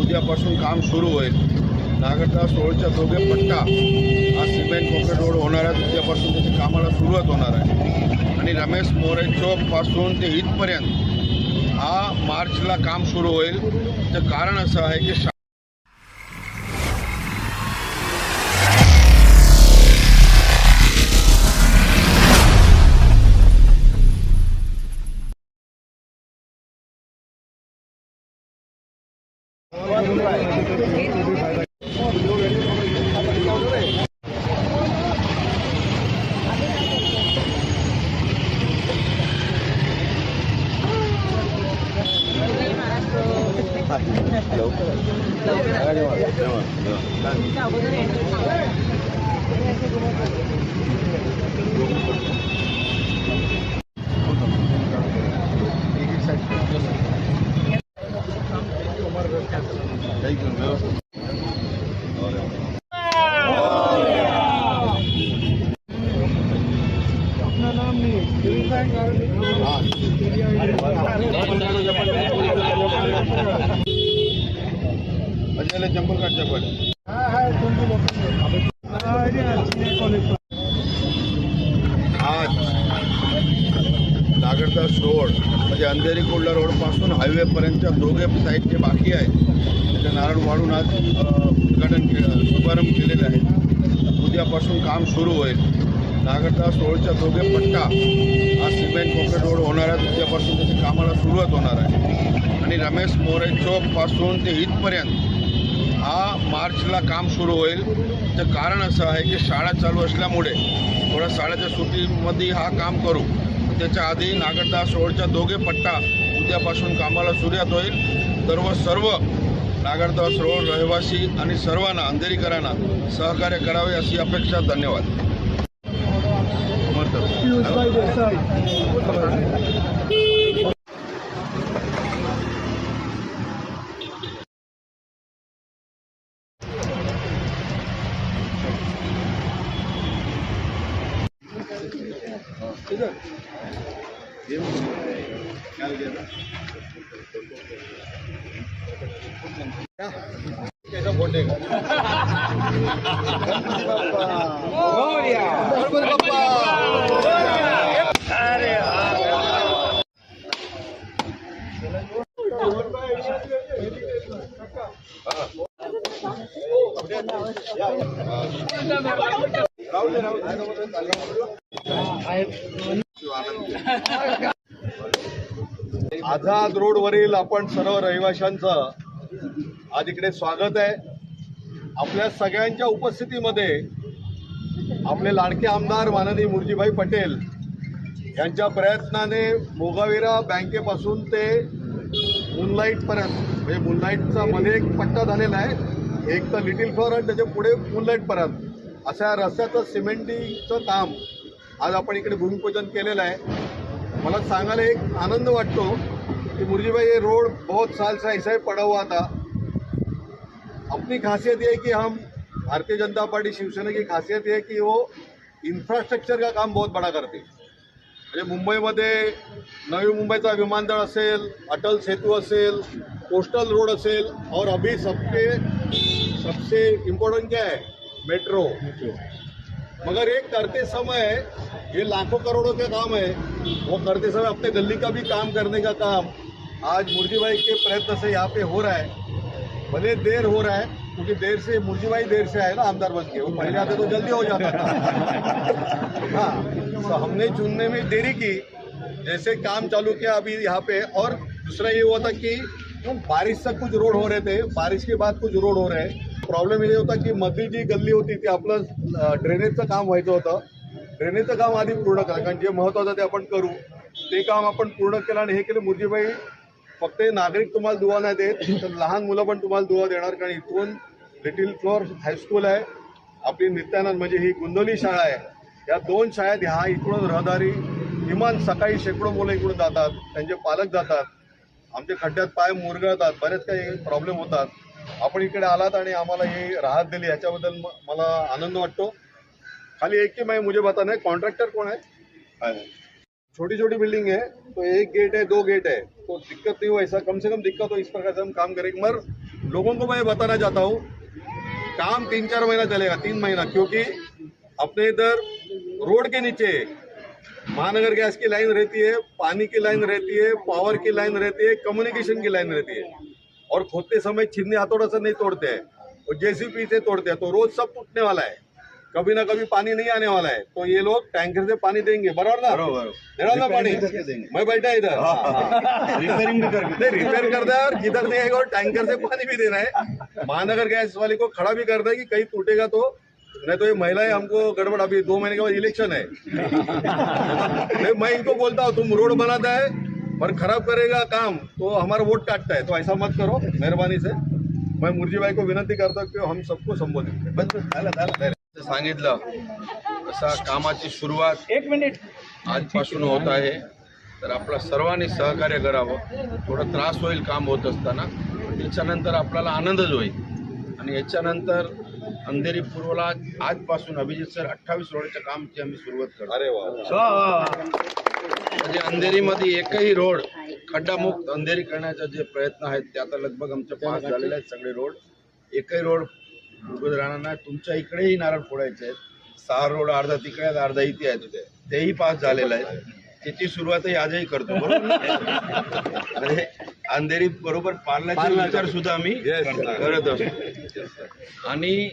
उद्यापासून काम सुरू होईल. नागरदास सोळच्या दोघे पट्टा हा सिमेंट कॉन्क्रीट रोड होणार आहे. उद्यापासून त्याच्या कामाला सुरुवात होणार आहे. आणि रमेश मोरे चौकपासून ते इथपर्यंत हा मार्चला काम सुरू होईल. त्याचं कारण असं आहे की 有有有有 नागरदास रोड म्हणजे अंधेरी कोल्हा रोडपासून हायवेपर्यंतच्या दोघे साईड जे बाकी आहेत. त्याचं नारळ वाढून आज उद्घाटन के शुभारंभ केलेले आहे. उद्यापासून काम सुरू होईल. नागरदास रोडच्या दोघे पट्टा हा सिमेंट कॉन्क्रीट रोड होणार आहे. उद्यापासून त्याची कामाला सुरुवात होणार आहे. आणि रमेश मोरे चौकपासून ते इथपर्यंत हा मार्चला काम सुरू होईल. त्याचं कारण असं आहे की शाळा चालू असल्यामुळे थोड्या शाळेच्या सुट्टीमध्ये हा काम करू. त्याच्या आधी नागरदास रोडच्या दोघे पट्टा उद्यापासून कामाला सुरुवात होईल. सर्व सर्व नागरदास रोड रहिवासी आणि सर्वांना अंधेरीकरांना सहकार्य करावे अशी अपेक्षा. धन्यवाद. आझाद रोडवरील आपण सर्व रहिवाशांचं आज इकडे स्वागत आहे. आपल्या सगळ्यांच्या उपस्थितीमध्ये आपले लाडके आमदार माननीय मुरजीभाई पटेल यांच्या प्रयत्नाने मोगावीरा बँकेपासून ते मुनलाईटपर्यंत म्हणजे मुनलाईटचा मध्ये एक पट्टा झालेला आहे. एक तर लिटिल फ्लॉर आणि त्याच्या पुढे मुनलाईटपर्यंत अशा रस्त्याचं सिमेंटिंगचं काम आज आपण इकडे भूमिपूजन केलेलं आहे. मला सांगायला एक आनंद वाटतो की मुरजीभाई हे रोड बहुत साल सा ऐसा ही पड़ा हुआ था अपनी खासियत ये है कि हम भारतीय जनता पार्टी शिवसेना की खासियत ये है कि वो इन्फ्रास्ट्रक्चर का काम बहुत बड़ा करते हैं। म्हणजे मुंबईमध्ये नवी मुंबईचा विमानतळ असेल अटल सेतू असेल कोस्टल रोड असेल और अभी सबके सबसे इम्पोर्टेंट क्या है? मेट्रो। मगर एक करते समय ये लाखों करोड़ों के काम है वो करते समय अपने गली का भी काम करने का काम आज मुर्जी भाई के प्रयत्न से यहाँ पे हो रहा है। भले देर हो रहा है क्योंकि देर से मुर्जी भाई देर से आए ना आमदार बन के वो पहले आते तो जल्दी हो जाता था। हाँ तो हमने चुनने में देरी की जैसे काम चालू किया अभी यहाँ पे और दूसरा ये हुआ था कि बारिश से कुछ रोड हो रहे थे बारिश के बाद कुछ रोड हो रहे हैं। प्रॉब्लेम ये होता की मधली जी गल्ली होती ती आपलं ड्रेनेजचं काम व्हायचं होतं। ड्रेनेजचं काम आधी पूर्ण करा कारण जे महत्त्वाचं ते आपण करू ते काम आपण पूर्ण केलं आणि हे केलं मुरजीबाई फक्त नागरिक तुम्हाला दुवा नाही देत तर लहान मुलं पण तुम्हाला दुवा देणार कारण इथून लिटिल फ्लोअर हायस्कूल आहे. आपली नित्यानंद म्हणजे ही गुंदोली शाळा आहे. या दोन शाळेत ह्या इकडून रहदारी किमान सकाळी शेकडो मुलं इकडून जातात त्यांचे पालक जातात. आमचे खड्ड्यात पाय मुरगळतात बरेच काही प्रॉब्लेम होतात. आपण इकडे आलात आणि आम्हाला ही राहत दिली याच्याबद्दल मला आनंद वाटतो. खाली एक की माहिती मुझे बताना कॉन्ट्रॅक्टर कोण आहे? छोटी छोटी बिल्डिंग है तो एक गेट है, दो गेट है। तो दिक्कत नहीं हो, ऐसा कम से कम दिक्कत हो, इस प्रकार से हम काम करेंगे। मगर लोगों को मैं बताना चाहता हूँ, काम तीन चार महीना चलेगा, तीन महीना, क्योंकि अपने इधर रोड के नीचे महानगर गैस की लाइन रहती है, पानी की लाइन रहती है पावर की लाइन रहती है कम्युनिकेशन की लाइन रहती है। और खोदते समय छिन्नी हथौड़ा से नहीं तोड़ते हैं, और जेसीपी से तोड़ते हैं तो रोज सब टूटने वाला है। कभी ना कभी पानी नहीं आने वाला है। तो ये लोग टैंकर से पानी देंगे बराबर ना? बरोबर ना पानी? देंगे। मैं बैठा इधर। रिपेयरिंग भी करके नहीं रिपेयर करता है और नहीं आएगा और टैंकर से पानी भी देना है। महानगर गैस वाले को खड़ा भी करता है कि कहीं टूटेगा तो। नहीं तो ये महिलाएँ हमको गड़बड़ अभी दो महीने के बाद इलेक्शन है। नहीं मैं इनको बोलता हूँ तुम रोड बनाता है और खराब करेगा काम तो हमारा वोट काटता है। तो ऐसा मत करो मेहरबानी से। मैं मुरजी भाई को विनंती हूँ की हम सबको संबोधित करें. सांगितलं. तसा कामाची सुरुवात एक मिनिट. आजपासून होत आहे. तर आपलं सर्वांनी सहकार्य करावं. थोडं त्रास होईल काम होत असताना. त्याच्यानंतर आपल्याला आनंदच होईल. आणि याच्यानंतर अंधेरी पूर्वला आजपासून अभिजित सर अठ्ठावीस रोडच्या कामची आम्ही सुरुवात करतो. अरे वा. म्हणजे अंधेरीमध्ये एकही रोड खड्डामुक्त अंधेरी करण्याचा जे प्रयत्न आहेत ते आता लगभग आमचे पास झालेले आहेत सगळे रोड. एकही रोड राहणार नाही तुमच्या इकडेही नारळ फोडायचे आहेत. सहा रोड अर्धा तिकडे अर्धा इथे आहेत. तेही पास झालेलं आहे त्याची सुरुवातही आजही करतो बरोबर? म्हणजे अंधेरी बरोबर पालनाचा विचार सुद्धा आम्ही. करत. असतो. आणि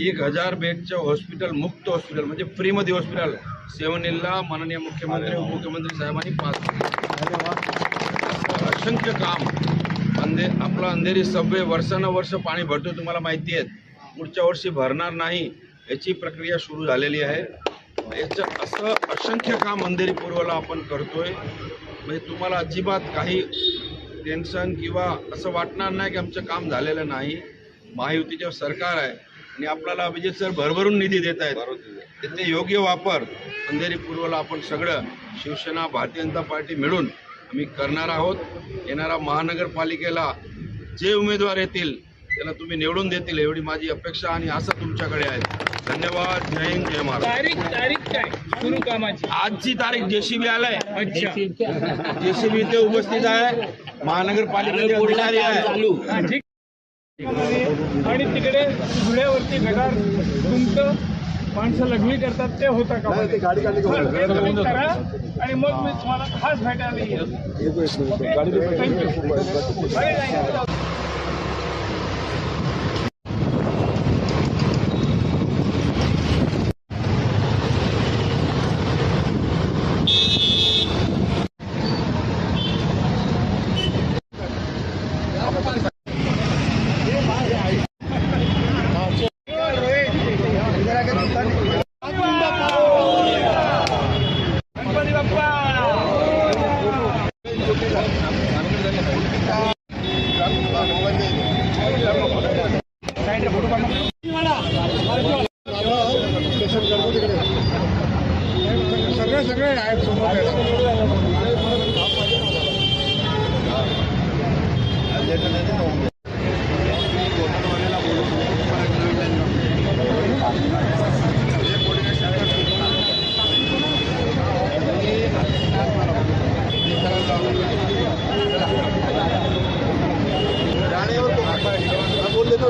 एक हजार बेडचं हॉस्पिटल मुक्त हॉस्पिटल म्हणजे फ्रीमध्ये हॉस्पिटल सेवन हिलला माननीय मुख्यमंत्री उपमुख्यमंत्री साहेबांनी पास केलं. असं असंख्य काम. अंधे आपला अंधेरी सबवे वर्षानुवर्ष पाणी भरतो तुम्हाला माहिती आहे. पुढच्या वर्षी भरणार नाही याची प्रक्रिया सुरू झालेली आहे. याचं असं असंख्य काम अंधेरी पूर्वला आपण करतोय. म्हणजे तुम्हाला अजिबात काही टेन्शन किंवा असं वाटणार नाही की आमचं काम झालेलं नाही. महायुतीचं सरकार आहे आणि आपल्याला विजय सर भरभरून निधी देत आहेत. त्याचे योग्य वापर अंधेरी पूर्वला आपण सगळं शिवसेना भारतीय जनता पार्टी मिळून आम्ही करणार आहोत. येणाऱ्या महानगरपालिकेला जे उमेदवार येतील त्याला तुम्ही निवडून देतील एवढी माझी अपेक्षा आणि असं तुमच्याकडे आहे. धन्यवाद. जय हिंद जय महाराज तारीख तारीख काय? सुरू कामाची. आजची तारीख जेसीबी आलाय. अच्छा. जेसीबी इथे उपस्थित आहे. महानगरपालिकेचे अधिकारी आहे हा, ठीक. आणि तिकडे धुळ्यावरती गटार तुमचं माणसं लग्नी करतात ते होतं का नाही, ते गाडी काढली का बरं, ते बघा. तुम्ही करा आणि मग मी तुम्हाला खास भेटायला येईल. सगळे सगळे आहेत बोल देतो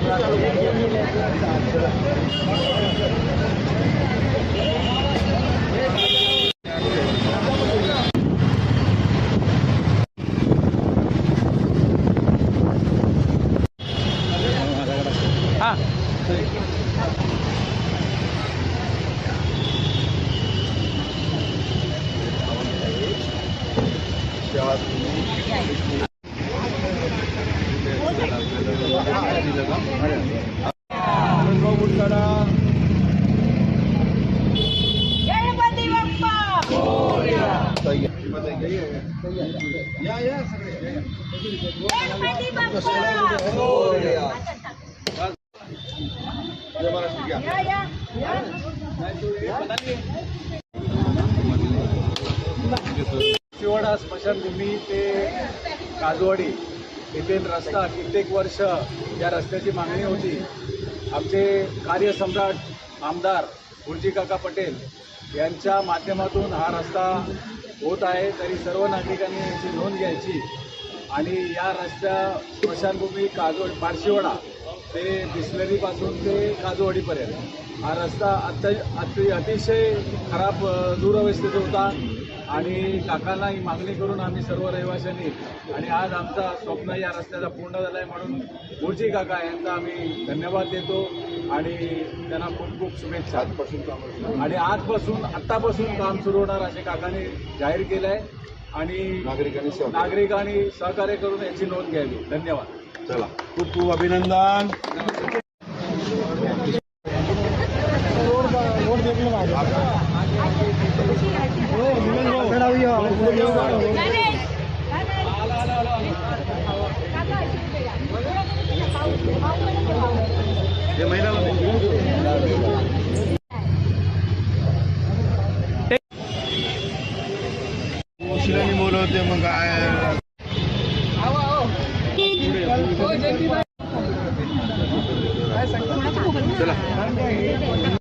गणपती बाप्पा गणपती बाप्पा या या या शिवडा स्मशानभूमी ते काजवाडी येथे रस्ता कित्येक वर्ष या रस्त्याची मागणी होती. आमचे कार्यसम्राट आमदार गुरुजी काका पटेल यांच्या माध्यमातून हा रस्ता होत आहे. तरी सर्व नागरिकांनी याची नोंद घ्यायची. आणि या रस्त्या स्मशानभूमी काजोड पारशिवडा ते बिस्लरीपासून ते काजोवाडीपर्यंत. हा रस्ता अत्य अति अतिशय खराब दुरवस्थेत होता आणि काकांना ही मागणी करून आम्ही सर्व रहिवाशांनी आणि आज आमचा स्वप्न या रस्त्याचा पूर्ण झाला आहे म्हणून मोर्ची काका यांचा आम्ही धन्यवाद देतो आणि त्यांना खूप खूप शुभेच्छा. आणि आजपासून आत्तापासून काम सुरू होणार असे काकाने जाहीर केलं आहे आणि नागरिकांनी सहकार्य. नागरिकांनी सहकार्य करून याची नोंद घ्यावी. धन्यवाद. चला खूप खूप अभिनंदन. गणेश हे महिन्याला उशिराने मग काय? चला.